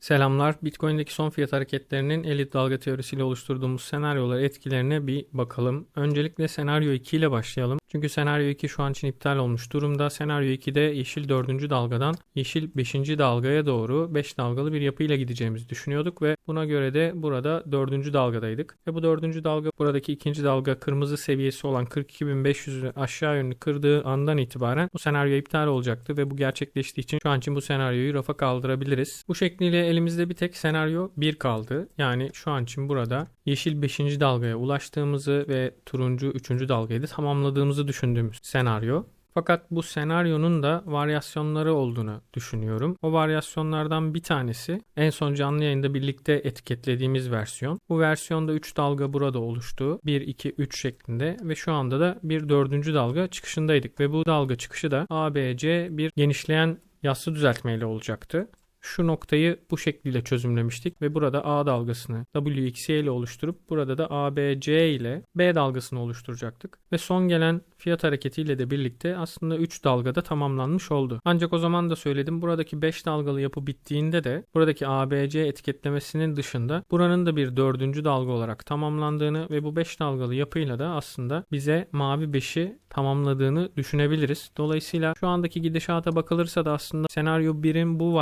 Selamlar. Bitcoin'deki son fiyat hareketlerinin elit dalga teorisiyle oluşturduğumuz senaryolar etkilerine bir bakalım. Öncelikle senaryo 2 ile başlayalım. Çünkü senaryo 2 şu an için iptal olmuş durumda. Senaryo 2'de yeşil 4. dalgadan yeşil 5. dalgaya doğru 5 dalgalı bir yapıyla gideceğimizi düşünüyorduk ve buna göre de burada 4. dalgadaydık. Ve bu 4. dalga buradaki ikinci dalga kırmızı seviyesi olan 42.500'ü aşağı yönlü kırdığı andan itibaren bu senaryo iptal olacaktı ve bu gerçekleştiği için şu an için bu senaryoyu rafa kaldırabiliriz. Bu şekliyle elimizde bir tek senaryo 1 kaldı. Yani şu an için burada yeşil 5. dalgaya ulaştığımızı ve turuncu 3. dalgayı da tamamladığımızı düşündüğümüz senaryo. Fakat bu senaryonun da varyasyonları olduğunu düşünüyorum. O varyasyonlardan bir tanesi en son canlı yayında birlikte etiketlediğimiz versiyon. Bu versiyonda 3 dalga burada oluştu. 1, 2, 3 şeklinde ve şu anda da bir dördüncü dalga çıkışındaydık ve bu dalga çıkışı da ABC bir genişleyen yassı düzeltmeyle olacaktı şu noktayı bu şekliyle çözümlemiştik ve burada A dalgasını WXY ile oluşturup burada da ABC ile B dalgasını oluşturacaktık. Ve son gelen fiyat hareketiyle de birlikte aslında 3 dalgada tamamlanmış oldu. Ancak o zaman da söyledim buradaki 5 dalgalı yapı bittiğinde de buradaki ABC etiketlemesinin dışında buranın da bir 4. dalga olarak tamamlandığını ve bu 5 dalgalı yapıyla da aslında bize mavi 5'i tamamladığını düşünebiliriz. Dolayısıyla şu andaki gidişata bakılırsa da aslında senaryo 1'in bu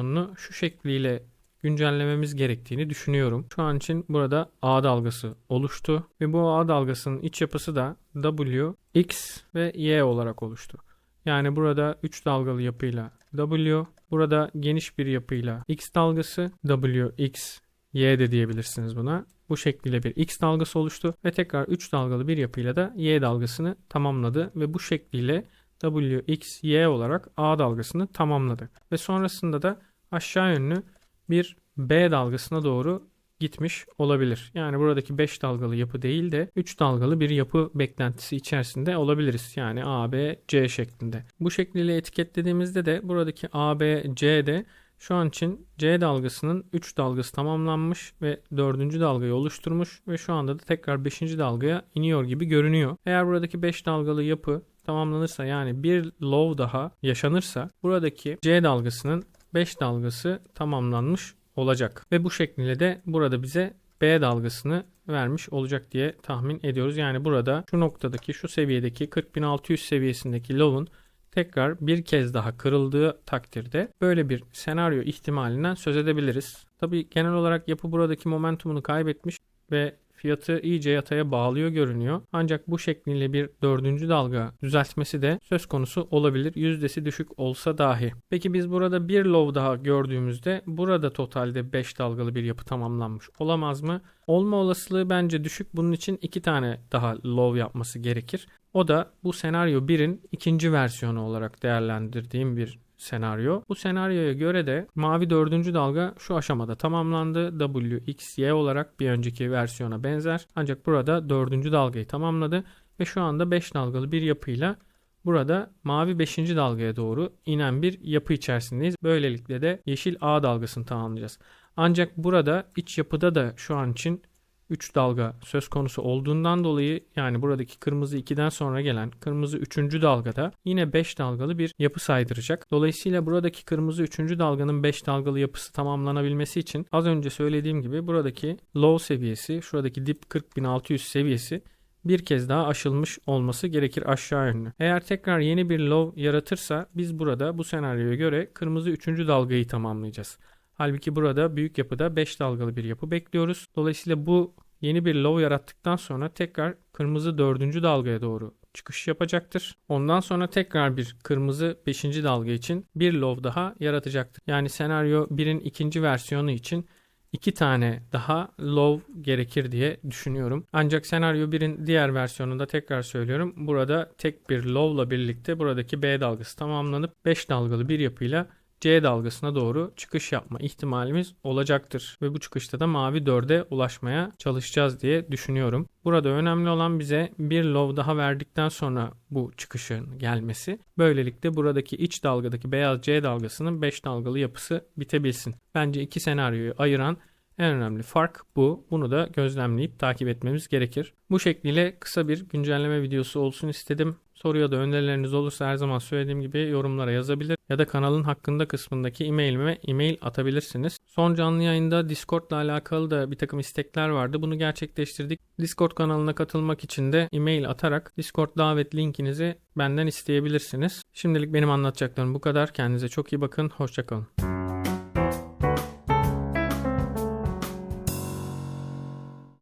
varyasyonunu şu şekliyle güncellememiz gerektiğini düşünüyorum. Şu an için burada A dalgası oluştu ve bu A dalgasının iç yapısı da W, X ve Y olarak oluştu. Yani burada 3 dalgalı yapıyla W, burada geniş bir yapıyla X dalgası, W, X, Y de diyebilirsiniz buna. Bu şekliyle bir X dalgası oluştu ve tekrar 3 dalgalı bir yapıyla da Y dalgasını tamamladı ve bu şekliyle W, X, Y olarak A dalgasını tamamladı. Ve sonrasında da aşağı yönlü bir B dalgasına doğru gitmiş olabilir. Yani buradaki 5 dalgalı yapı değil de 3 dalgalı bir yapı beklentisi içerisinde olabiliriz. Yani A, B, C şeklinde. Bu şekliyle etiketlediğimizde de buradaki A, B, C'de şu an için C dalgasının 3 dalgası tamamlanmış ve 4. dalgayı oluşturmuş ve şu anda da tekrar 5. dalgaya iniyor gibi görünüyor. Eğer buradaki 5 dalgalı yapı tamamlanırsa yani bir low daha yaşanırsa buradaki C dalgasının 5 dalgası tamamlanmış olacak. Ve bu şekilde de burada bize B dalgasını vermiş olacak diye tahmin ediyoruz. Yani burada şu noktadaki şu seviyedeki 40.600 seviyesindeki low'un tekrar bir kez daha kırıldığı takdirde böyle bir senaryo ihtimalinden söz edebiliriz. Tabi genel olarak yapı buradaki momentumunu kaybetmiş ve fiyatı iyice yataya bağlıyor görünüyor. Ancak bu şekliyle bir dördüncü dalga düzeltmesi de söz konusu olabilir. Yüzdesi düşük olsa dahi. Peki biz burada bir low daha gördüğümüzde burada totalde 5 dalgalı bir yapı tamamlanmış olamaz mı? Olma olasılığı bence düşük. Bunun için iki tane daha low yapması gerekir. O da bu senaryo 1'in ikinci versiyonu olarak değerlendirdiğim bir senaryo. Bu senaryoya göre de mavi dördüncü dalga şu aşamada tamamlandı. W, X, Y olarak bir önceki versiyona benzer. Ancak burada dördüncü dalgayı tamamladı ve şu anda 5 dalgalı bir yapıyla Burada mavi 5. dalgaya doğru inen bir yapı içerisindeyiz. Böylelikle de yeşil A dalgasını tamamlayacağız. Ancak burada iç yapıda da şu an için 3 dalga söz konusu olduğundan dolayı yani buradaki kırmızı 2'den sonra gelen kırmızı 3. dalgada yine 5 dalgalı bir yapı saydıracak. Dolayısıyla buradaki kırmızı 3. dalganın 5 dalgalı yapısı tamamlanabilmesi için az önce söylediğim gibi buradaki low seviyesi, şuradaki dip 40.600 seviyesi bir kez daha aşılmış olması gerekir aşağı yönlü. Eğer tekrar yeni bir low yaratırsa biz burada bu senaryoya göre kırmızı 3. dalgayı tamamlayacağız. Halbuki burada büyük yapıda 5 dalgalı bir yapı bekliyoruz. Dolayısıyla bu yeni bir low yarattıktan sonra tekrar kırmızı 4. dalgaya doğru çıkış yapacaktır. Ondan sonra tekrar bir kırmızı 5. dalga için bir low daha yaratacaktır. Yani senaryo 1'in ikinci versiyonu için iki tane daha low gerekir diye düşünüyorum. Ancak senaryo 1'in diğer versiyonunda tekrar söylüyorum. Burada tek bir low'la birlikte buradaki B dalgası tamamlanıp 5 dalgalı bir yapıyla C dalgasına doğru çıkış yapma ihtimalimiz olacaktır. Ve bu çıkışta da mavi 4'e ulaşmaya çalışacağız diye düşünüyorum. Burada önemli olan bize bir low daha verdikten sonra bu çıkışın gelmesi. Böylelikle buradaki iç dalgadaki beyaz C dalgasının 5 dalgalı yapısı bitebilsin. Bence iki senaryoyu ayıran en önemli fark bu. Bunu da gözlemleyip takip etmemiz gerekir. Bu şekliyle kısa bir güncelleme videosu olsun istedim. Soru ya da önerileriniz olursa her zaman söylediğim gibi yorumlara yazabilir ya da kanalın hakkında kısmındaki e-mailime e-mail atabilirsiniz. Son canlı yayında Discord ile alakalı da bir takım istekler vardı. Bunu gerçekleştirdik. Discord kanalına katılmak için de e-mail atarak Discord davet linkinizi benden isteyebilirsiniz. Şimdilik benim anlatacaklarım bu kadar. Kendinize çok iyi bakın. Hoşçakalın.